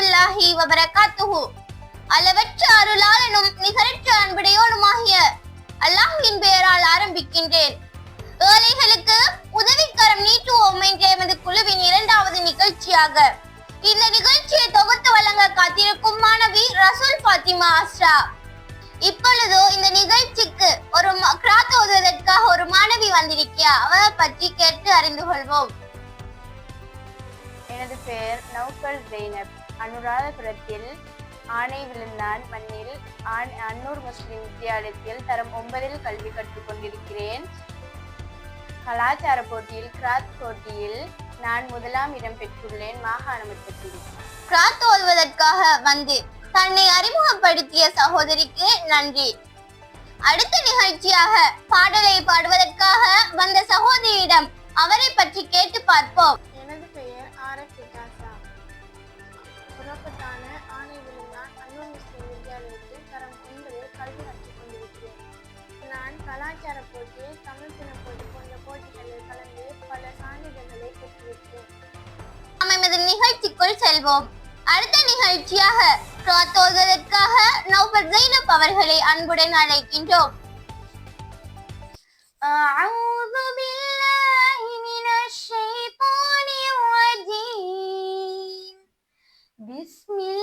வரமத்துல்லாஹி வபரகாத்துஹு. அளவற்ற அருளாளனும் நிகரற்ற அன்புடையோனுமாகிய அல்லாஹின் பெயரால் ஆரம்பிக்கின்றேன். ஏழைகளுக்கு உதவிக்கரம் நீட்டுவோம் என்ற எமது குழுவின் இரண்டாவது நிகழ்ச்சியாக இந்த நிகழ்ச்சியை தொகுத்து வழங்க காத்திருக்கும் மாணவி ரசூல் பாத்திமா ஆஸ்ரா இப்பொழுது இந்த நிகழ்ச்சிக்கு ஒரு ம- கிராத் ஓதுவதற்காக ஒரு மாணவி வந்திருக்கியா? அவ பற்றி கேட்டு அறிந்து கொள்வோம். எனது பெயர் நௌஃபல் ஜெய்னப். அனுராதபுரத்தில் ஆணை விழுந்தான். மண்ணில் ஆண் அன்னூர் முஸ்லிம் வித்தியாலயத்தில் தரம் ஒன்பதில் கல்வி கற்றுக்கொண்டிருக்கிறேன் கலாச்சார போட்டியில் கிராத் போட்டியில் நான் முதலாம் இடம் பெற்றுள்ளேன். மாகாண மட்டத்தில் கிராத் ஓதுவதற்காக வந்து தன்னை அறிமுகப்படுத்திய சகோதரிக்கு நன்றி. அடுத்த நிகழ்ச்சியாக பாடலை பாடுவதற்காக வந்த சகோதரியிடம் அவரை பற்றி கேட்டு பார்ப்போம். நிகழ்ச்சிக்குள் செல்வோம் அடுத்த நிகழ்ச்சியாக கிராத் ஓதுவதற்காக நௌபர் ஜைனப் அவர்களை அன்புடன் அழைக்கின்றோம் أعوذ بالله من الشيطان الرجيم بسم الله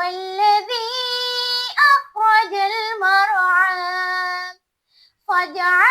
هو الذي أخرج المرعى فاجعل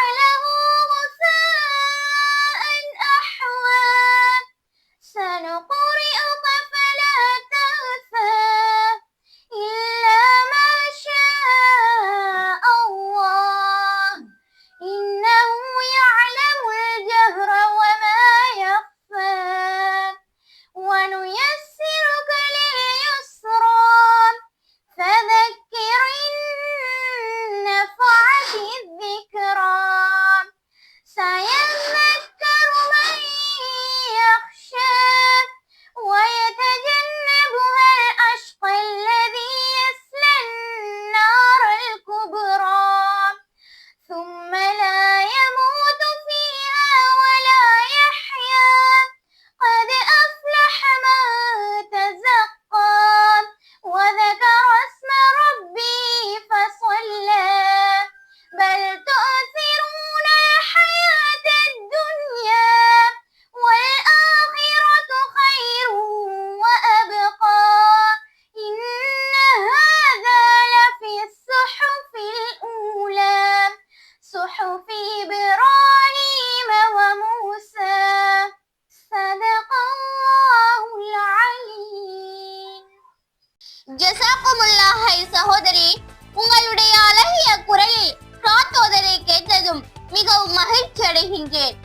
ஜசாக்குமுல்லாஹை சகோதரி உங்களுடைய அழகிய குரலில் காத்தோதரை கேட்டதும் மிகவும் மகிழ்ச்சி அடைகின்றேன்.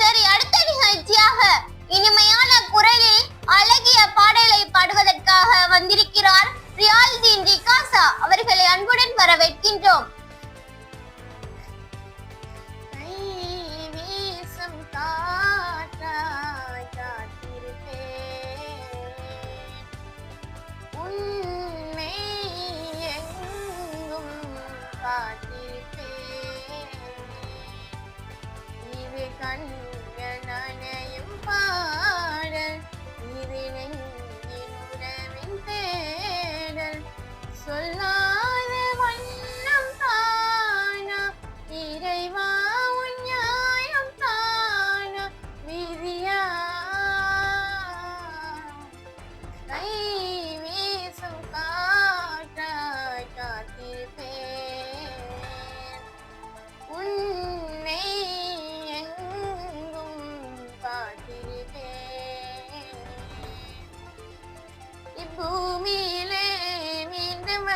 சரி அடுத்த நிகழ்ச்சியாக இனிமையான குரலில் அழகிய பாடலை பாடுவதற்காக வந்திருக்கிறார் ரியால்தீன் ரிகாசா. அவர்களை அன்புடன் வரவேற்கின்றோம்.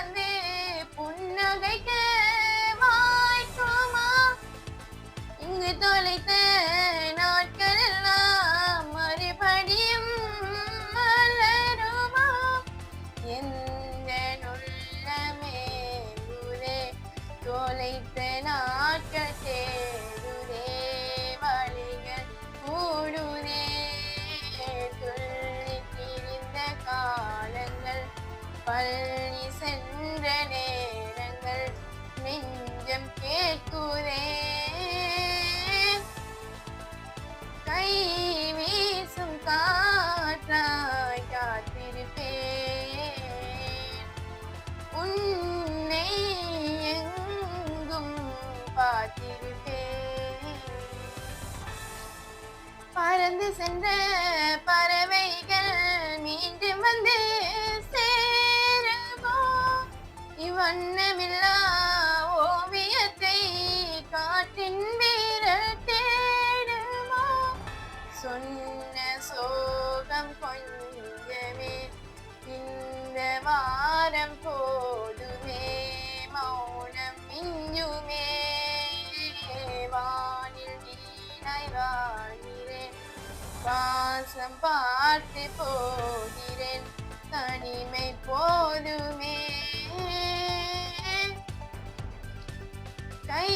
வந்து புன்னகைக்க வாய்க்குமா? இங்கு தொலைத்த பறந்து சென்ற பறவைகள் மீண்டும் வந்து சேருமோ? இவ்வண்ணமில்லா பாசம் பார்த்து போகிறேன். தனிமை போதுமே கை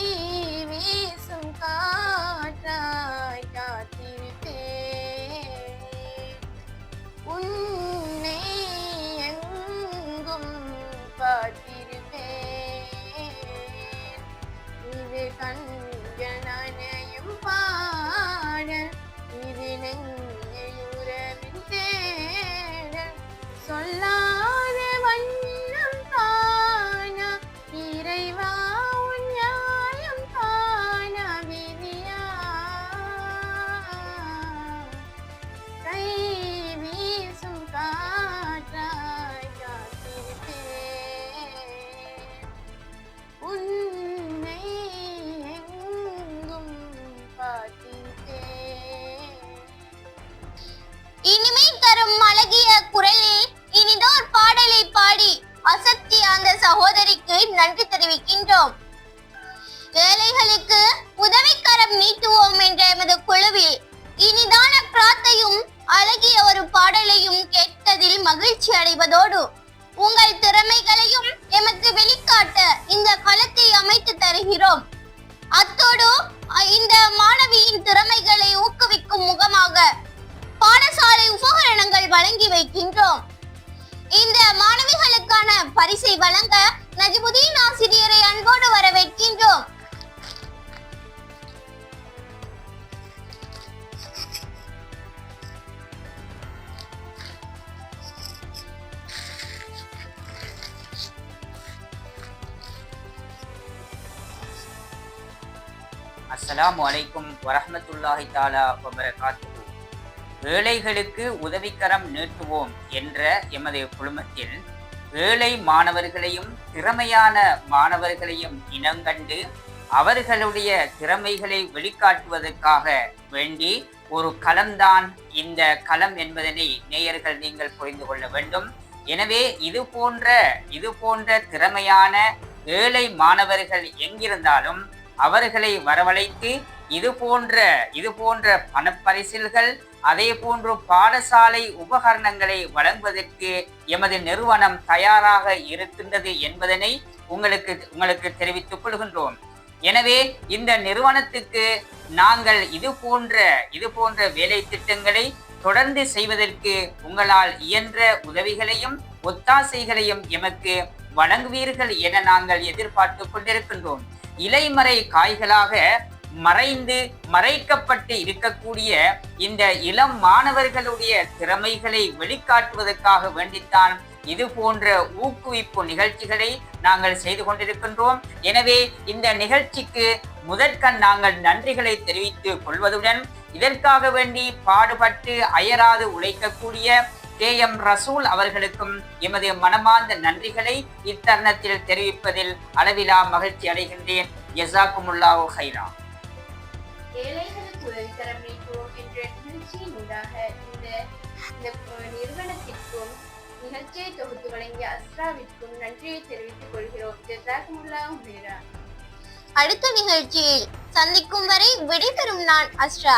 வீசும் காற்றாய் காத்திருப்பேன். உன்னை எங்கும் பார்த்திருப்பேன் இது கண்கள் நன்றி தெரிவிக்கின்றோம். ஏழைகளுக்கு உதவிக்கரம் நீட்டுவோம் என்ற எமது குழுவில் இனிதான பிரார்த்தையும் அழகிய ஒரு பாடலையும் கேட்டதில் மகிழ்ச்சி அடைவதோடு உங்கள் திறமைகளையும் எமக்கு வெளிக்காட்ட இந்த களத்தை அமைத்து தருகிறோம். அத்தோடு இந்த மாணவியின் திறமைகளை ஊக்குவிக்கும் முகமாக பாடசாலை உபகரணங்கள் வழங்கி வைக்கின்றோம். இந்த மாணவிகளுக்கான பரிசை வழங்க நஜிபுதீன் ஆசிரியரை அன்போடு வரவேற்கின்றோம். அஸ்ஸலாமு அலைக்கும் வரஹ்மத்துல்லாஹி தாலா வபரகாத்து ஏழைகளுக்கு உதவிக்கரம் நீட்டுவோம் என்ற எமது குழுமத்தில் ஏழை மாணவர்களையும் திறமையான மாணவர்களையும் இனங்கண்டு அவர்களுடைய திறமைகளை வெளிக்காட்டுவதற்காக வேண்டி ஒரு களம்தான் இந்த களம் என்பதனை நேயர்கள் நீங்கள் புரிந்து கொள்ள வேண்டும். எனவே இது போன்ற இது போன்ற திறமையான ஏழை மாணவர்கள் எங்கிருந்தாலும் அவர்களை வரவழைத்து இது போன்ற இது போன்ற பணப்பரிசில்கள் அதே போன்று பாடசாலை உபகரணங்களை வழங்குவதற்கு எமது நிறுவனம் தயாராக இருக்கின்றது என்பதனை உங்களுக்கு உங்களுக்கு தெரிவித்துக் கொள்கின்றோம். எனவே இந்த நிறுவனத்துக்கு நாங்கள் இது போன்ற இது போன்ற வேலை திட்டங்களை தொடர்ந்து செய்வதற்கு உங்களால் இயன்ற உதவிகளையும் ஒத்தாசைகளையும் எமக்கு வழங்குவீர்கள் என நாங்கள் எதிர்பார்த்து கொண்டிருக்கின்றோம். இலைமறை காய்களாக மறைந்து மறைக்கப்பட்டு இருக்கக்கூடிய இந்த இளம் மாணவர்களுடைய திறமைகளை வெளிக்காட்டுவதற்காக வேண்டித்தான் இது போன்ற ஊக்குவிப்பு நிகழ்ச்சிகளை நாங்கள் செய்து கொண்டிருக்கின்றோம். எனவே இந்த நிகழ்ச்சிக்கு முதற்கண் நாங்கள் நன்றிகளை தெரிவித்துக் கொள்வதுடன் இதற்காக வேண்டி பாடுபட்டு அயராது உழைக்கக்கூடிய கே. எம். ரசூல் அவர்களுக்கும் எமது மனமார்ந்த நன்றிகளை இத்தருணத்தில் தெரிவிப்பதில் அளவிலா மகிழ்ச்சி அடைகின்றேன். ஜசாக்குமுல்லாஹு ஹைரா ஏழைகளுக்கு உதவித்தரம் என்ற நிகழ்ச்சியின் ஊடாக இந்த இந்த நிறுவனத்திற்கும் நிகழ்ச்சியை தொகுத்து வழங்கிய அஸ்ராவிற்கும் நன்றியை தெரிவித்துக் கொள்கிறோம் ஜசாக்குமுல்லா உமேரா அடுத்த நிகழ்ச்சியில் சந்திக்கும் வரை விடைபெறும் நான் அஸ்ரா.